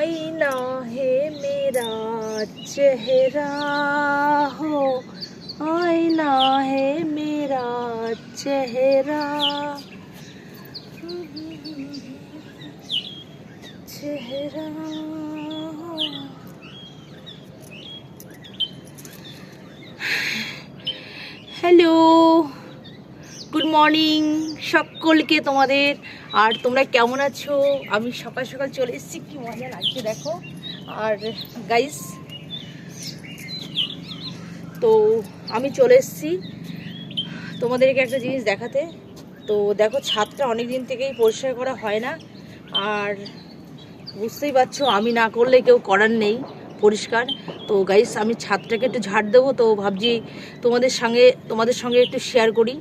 आईना है मेरा चेहरा हो आईना है मेरा चेहरा चेहरा हेलो মর্নিং সকলকে তোমাদের। আর তোমরা কেমন আছো? আমি সকাল সকাল চলে এসেছি। কি মজা লাগছে, দেখো। আর গাইস তো আমি চলে এসেছি তোমাদেরকে একটা জিনিস দেখাতে। তো দেখো, ছাদটা অনেক দিন থেকেই পরিষ্কার করা হয় না। আর বুঝতেই পারছ, আমি না করলে কেউ করার নেই পরিষ্কার। তো গাইস আমি ছাদটাকে একটু ঝাড় দেবো। তো ভাবছি তোমাদের সঙ্গে তোমাদের সঙ্গে একটু শেয়ার করি।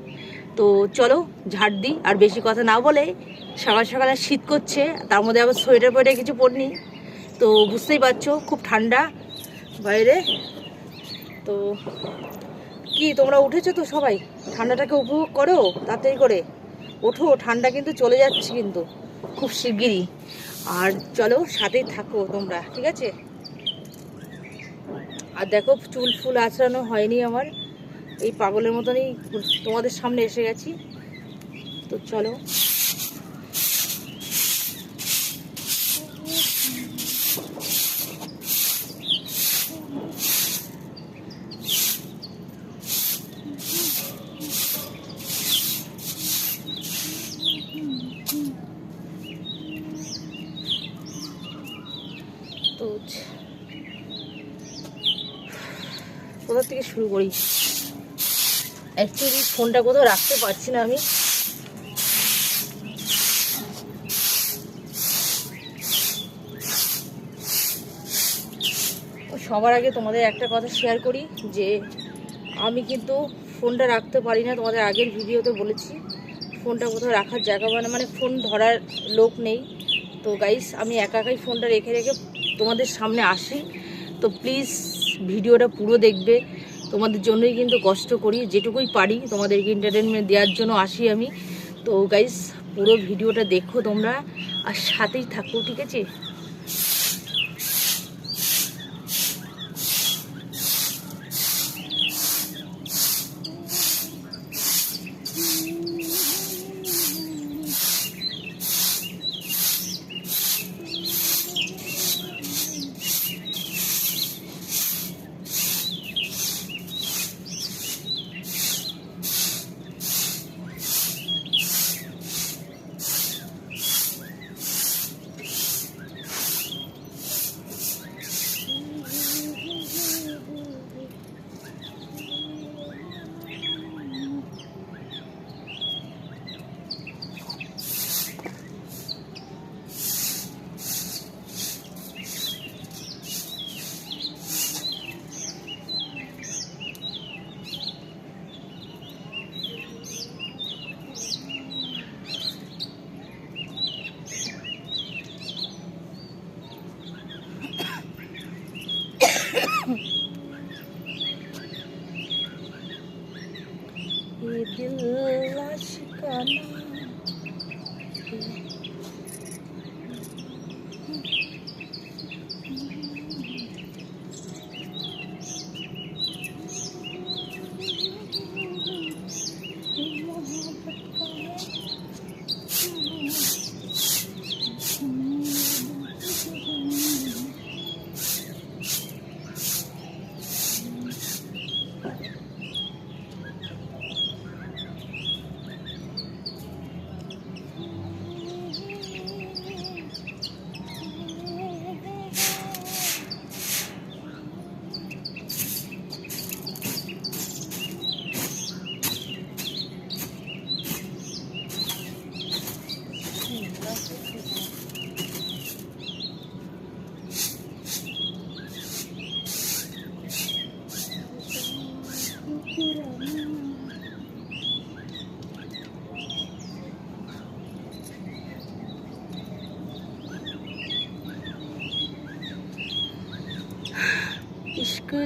তো চলো, ঝাড় দিই। আর বেশি কথা না বলে সকাল সকালে শীত করছে, তার মধ্যে আবার সোয়েটার ফোয়েটার কিছু পরিনি। তো বুঝতেই পারছ, খুব ঠান্ডা বাইরে। তো কি, তোমরা উঠেছো তো সবাই? ঠান্ডাটাকে উপভোগ করো, তাড়াতাড়ি করে। ওঠো, ঠান্ডা কিন্তু চলে যাচ্ছে কিন্তু, খুব শিগগিরই। আর চলো, সাথেই থাকো তোমরা, ঠিক আছে? আর দেখো, চুল ফুল আঁচড়ানো হয়নি আমার। এই পাগলের মতনই তোমাদের সামনে এসে গেছি। তো চলো। কোথা থেকে শুরু করি? অ্যাকচুয়ালি ফোনটা কোথাও রাখতে পারছি না আমি। সবার আগে তোমাদের একটা কথা শেয়ার করি, যে আমি কিন্তু ফোনটা রাখতে পারি না, তোমাদের আগের ভিডিওতে বলেছি। ফোনটা কোথাও রাখার জায়গা মানে মানে ফোন ধরার লোক নেই। তো গাইস আমি একা একাই ফোনটা রেখে রেখে তোমাদের সামনে আসি। তো প্লিজ ভিডিওটা পুরো দেখবে। তোমাদের জন্যই কিন্তু কষ্ট করি, যেটুকুই পারি তোমাদেরকে এন্টারটেনমেন্ট দেওয়ার জন্য আসি আমি। তো গাইস পুরো ভিডিওটা দেখো তোমরা, আর সাথেই থাকো, ঠিক আছে? दिल आशिकाना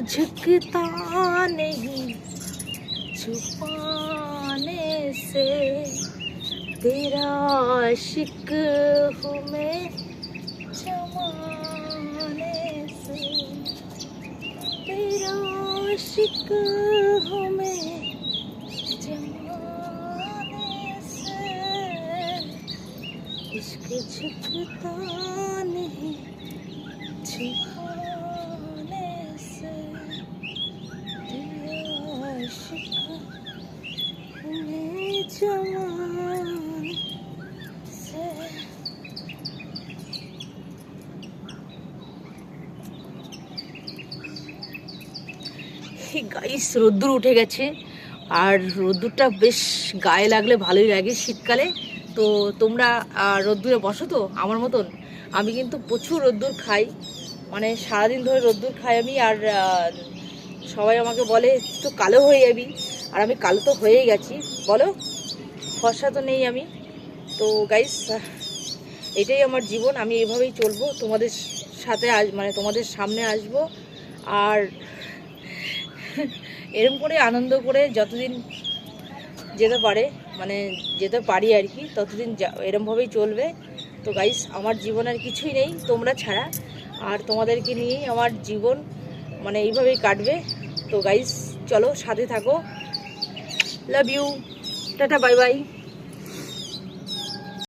झुकता नहीं छुपाने से तेरा आशिक हूँ मैं जमाने से। तेरा शिक हूँ मैं जमाने से। इश्क झुकता नहीं छुपाने গাইস রোদ্দুর উঠে গেছে। আর রোদ্দুরটা বেশ গায়ে লাগলে ভালোই লাগে শীতকালে। তো তোমরা রোদ্দুরে বসো তো, আমার মতন। আমি কিন্তু প্রচুর রোদ্দুর খাই। মানে সারাদিন ধরে রোদ্দুর খাই আমি, আর সবাই আমাকে বলে তো কালো হয়ে যাবি। আর আমি কালো তো হয়েই গেছি। বলো, ফর্সা তো নেই আমি। তো গাইস এটাই আমার জীবন, আমি এভাবেই চলবো। তোমাদের সাথে আস মানে তোমাদের সামনে আসব। আর এরম করে আনন্দ করে যতদিন যেতে পারে মানে যেতে পারি আর কি, ততদিন এরমভাবেই চলবে। তো গাইস আমার জীবন আর কিছুই নেই, তোমরা ছাড়া। আর তোমাদেরকে নিয়েই আমার জীবন মানে এইভাবেই কাটবে। তো গাইস চলো সাথে থাকো। Love you tata bye bye